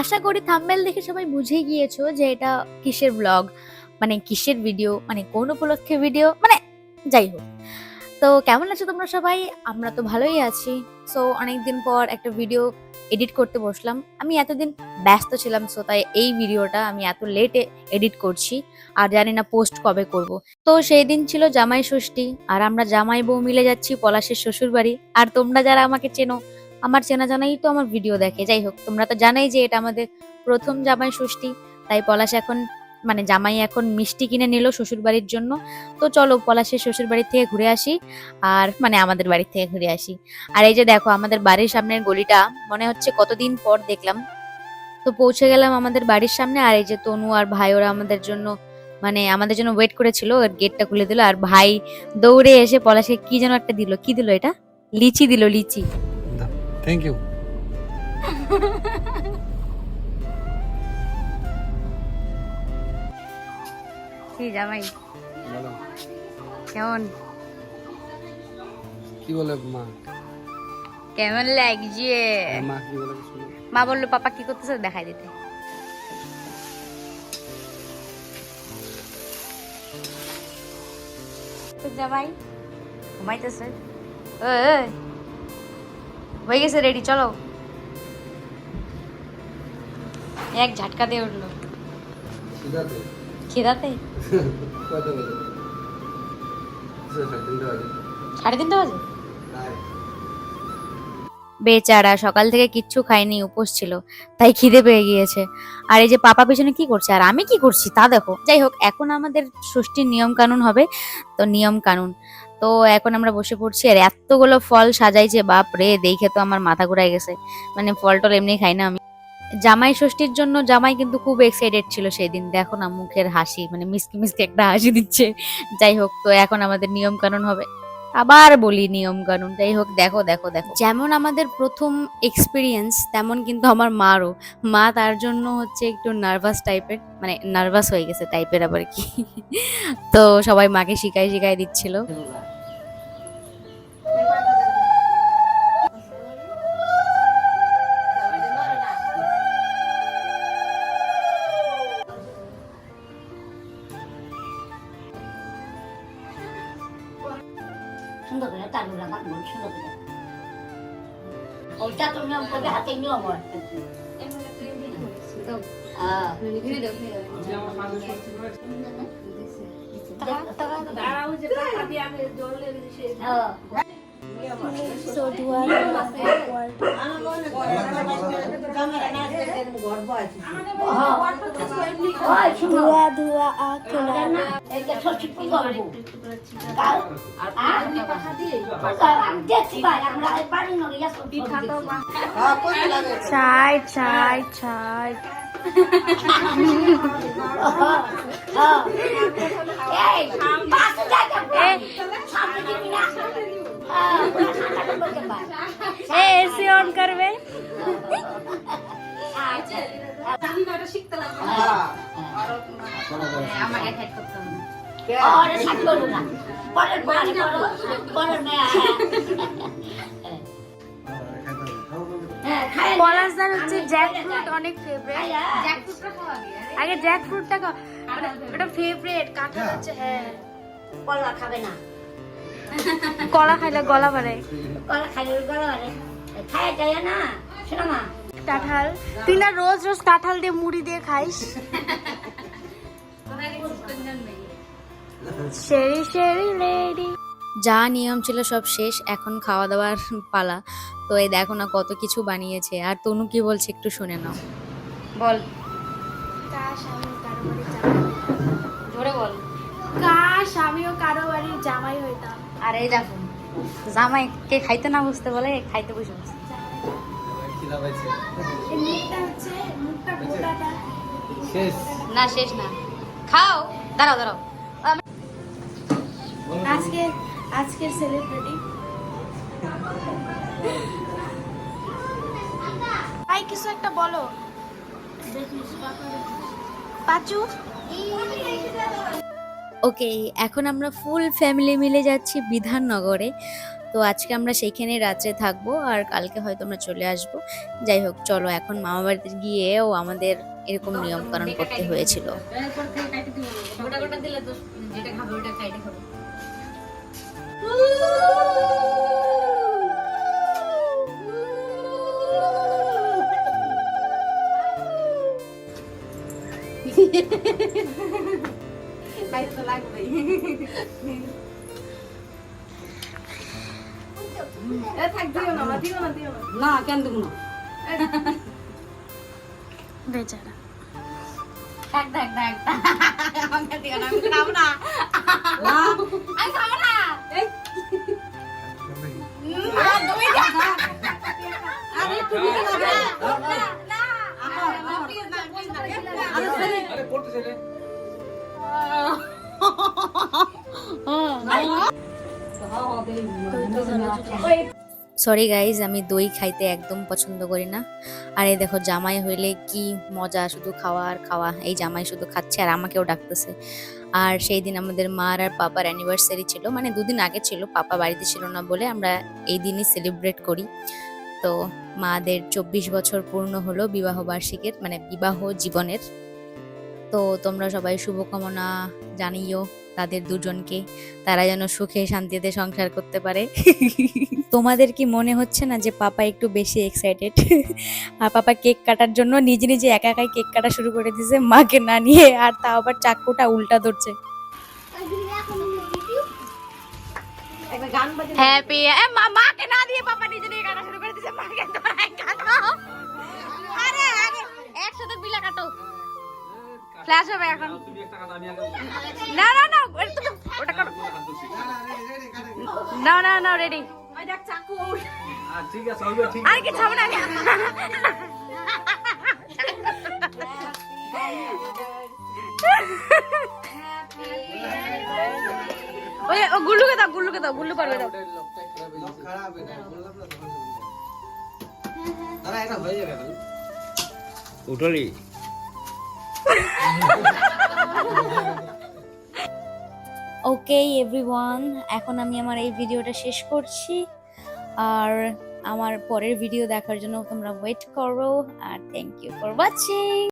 আশা করি থাম্বনেল দেখে সবাই বুঝে গিয়েছো যে এটা কিসের ব্লগ মানে কিসের ভিডিও মানে কোন উপলক্ষে ভিডিও মানে যাই হোক। তো কেমন আছো তোমরা সবাই? আমরা তো ভালোই আছি। সো অনেকদিন পর একটা ভিডিও এডিট করতে বসলাম। আমি এতদিন ব্যস্ত ছিলাম সো তাই এই ভিডিওটা আমি এত লেটে এডিট করছি। আর জানি না পোস্ট কবে করব। তো সেই দিন ছিল জামাই ষষ্ঠী, আর আমরা জামাই বউ মিলে যাচ্ছি পলাশের শ্বশুর বাড়ি আর তোমরা যারা আমাকে চেনো আমার চেনা জানাই তো আমার ভিডিও দেখে। যাই হোক তোমরা তো জানাই যে এটা আমাদের প্রথম জামাই ষষ্ঠী, তাই পলাশ এখন মানে জামাই এখন মিষ্টি কিনে নিল শ্বশুর বাড়ির জন্য। তো চলো পলাশের শ্বশুর বাড়ি থেকে ঘুরে আসি, আর মানে আমাদের বাড়ি থেকে ঘুরে আসি। আর এই যে দেখো, আমাদের বাড়ির সামনের গলিটা, মনে হচ্ছে কতদিন পর দেখলাম। তো পৌঁছে গেলাম আমাদের বাড়ির সামনে, আর এই যে তনু আর ভাই, ওরা আমাদের জন্য মানে আমাদের জন্য ওয়েট করেছিল, আর গেটটা খুলে দিল। আর ভাই দৌড়ে এসে পলাশে কি যেন একটা দিল, কি দিল এটা? লিচি দিল, লিচি। থ্যাংক ইউ কি জামাই। কেমন? কি বলে মা? কেমন লাগছে? মা কি বলে মা বলল পাপা কি করতেছে দেখাই দিতে। জামাই ঘুমাইতেছে। ওই। হয়ে গেছে রেডি চলো। এক ঝাটকা দিয়ে উঠল। খিদাতে? সাড়ে তিনটে বাজে। বেচারা সকাল থেকে কিচ্ছু খায়নি, উপোস ছিল, তাই খিদে পেয়ে গিয়েছে। আর এই যে পাপা পিছনে কি করছে, আর আমি কি করছি তা দেখো। যাই হোক, এখন আমাদের ষষ্ঠীর নিয়ম কানুন হবে, তো নিয়ম কানুন তো এখন আমরা বসে পড়ছি, আর এতগুলো ফল সাজাইছে, বাপ রে, দেখে তো আমার মাথা ঘুরাই গেছে। মানে ফল টল এমনি খাই না আমি। জামাই ষষ্ঠীর জন্য জামাই কিন্তু খুব এক্সাইটেড ছিল সেই দিন দেখো না মুখের হাসি মানে মিসকি মিসকি একটা হাসি দিচ্ছে। যাই হোক, তো এখন আমাদের নিয়ম কানুন হবে। আবার বলি নিয়ম কানুন যাই হোক দেখো দেখো দেখো। যেমন আমাদের প্রথম এক্সপিরিয়েন্স তেমন কিন্তু আমার মারও। মা তার জন্য হচ্ছে একটু নার্ভাস টাইপের মানে নার্ভাস হয়ে গেছে টাইপের আবার কি। তো সবাই মাকে শিখাই শিখাই দিচ্ছিল। সুন্দর করে তালু রাখার মন সুন্দর করে ওইটা তো নিয়ম করবে হাতে নিয়ম হয়। ওই? আমি আমরা এই বাড়ির নগে গেছো সবজি দেখছি। চাই চাই চাই হ্যাঁ। এই, সামনে দিবি না। এ এসি অন করবে। পলাশদার হচ্ছে জ্যাকফ্রুট অনেক ফেভারিট। আগে জ্যাকফ্রুটটা খাও ওটা ওটা ফেভারিট কাঁঠাল হচ্ছে হ্যাঁ কলা খাবে না কলা খাইলে গলা বাড়ে কলা খাইলে গলা বাড়ে। খায় যায় না শোনো মা। কাঁঠাল তুই না রোজ রোজ কাঁঠাল দিয়ে মুড়ি দিয়ে খাইস? সেরি সেরি লেডি। যা নিয়ম ছিল সব শেষ এখন খাওয়া দাওয়ার পালা। তো এই দেখো না কত কিছু বানিয়েছে। আর তনু কি বলছে একটু শুনে নাও। বল। জোরে বল। কাশ আমিও কারও বাড়ির জামাই হইতাম। আর এই দেখো জামাই কে খাইতে না বুঝতে বলে খাইতে বসে বসে। শেষ। না শেষ না। খাও দাঁড়াও দাঁড়াও। আজকে আজকের সেলিব্রিটি ভাই কিছু একটা বলো। পাচু? ওকে, এখন আমরা ফুল ফ্যামিলি মিলে যাচ্ছি বিধাননগরে। তো আজকে আমরা সেইখানে রাত্রে থাকব আর কালকে হয়তো আমরা চলে আসব। যাই হোক, চলো এখন মামা বাড়িতে গিয়েও আমাদের এরকম নিয়ম কানুন করতে হয়েছিল। গোটা দিলে তো যেটা খাবে ওটা খাইতে খাবে খাইতে তো লাগবেই এ থাক দিও না মা, দিও না দিও না না কেন দেবো না বেচারা থাক থাক থাক আমাকে দিও না আমি খাব না না আমি খাব না এই, না, তুমি খা। আরে তুমি কেন সরি গাইজ আমি দই খাইতে একদম পছন্দ করি না। আর এই দেখো, জামাই হইলে কি মজা, শুধু খাওয়া আর খাওয়া। এই জামাই শুধু খাচ্ছে আর আমাকেও ডাকতেছে। আর সেই দিন আমাদের মার আর পাপার অ্যানিভার্সারি ছিল মানে দুদিন আগে ছিল, পাপা বাড়িতে ছিল না বলে আমরা এই দিনই সেলিব্রেট করি। তো মাদের চব্বিশ বছর পূর্ণ হলো বিবাহ বার্ষিকের মানে বিবাহ জীবনের। তো তোমরা সবাই শুভকামনা জানিও। তাদের দুজনকে। তারা যেন সুখে শান্তিতে সংসার করতে পারে। তোমাদের কি মনে হচ্ছে না যে পাপা একটু বেশি এক্সাইটেড আর পাপা কেক কাটার জন্য নিজে নিজে একা একাই কেক কাটা শুরু করে দিয়েছে, মাকে না নিয়ে। আর তাও আবার চাকুটা উল্টা ধরছে। একসাথে বিলা কাটো। ফ্ল্যাশ হবে এখন। তুমি একটা কথা আমি আগে না না না ওটা কাটো না না না রেডি ওই দেখ চাকু আর ঠিক আছে হবে ঠিক আর কি ছাবো না ওই ও গুল্লুকে দাও গুল্লুকে দাও গুল্লু পারবে দাও। হয়ে উঠলি ওকে এভরিওয়ান এখন আমি আমার এই ভিডিওটা শেষ করছি। আর আমার পরের ভিডিও দেখার জন্য তোমরা ওয়েট করো, আর থ্যাংক ইউ ফর ওয়াচিং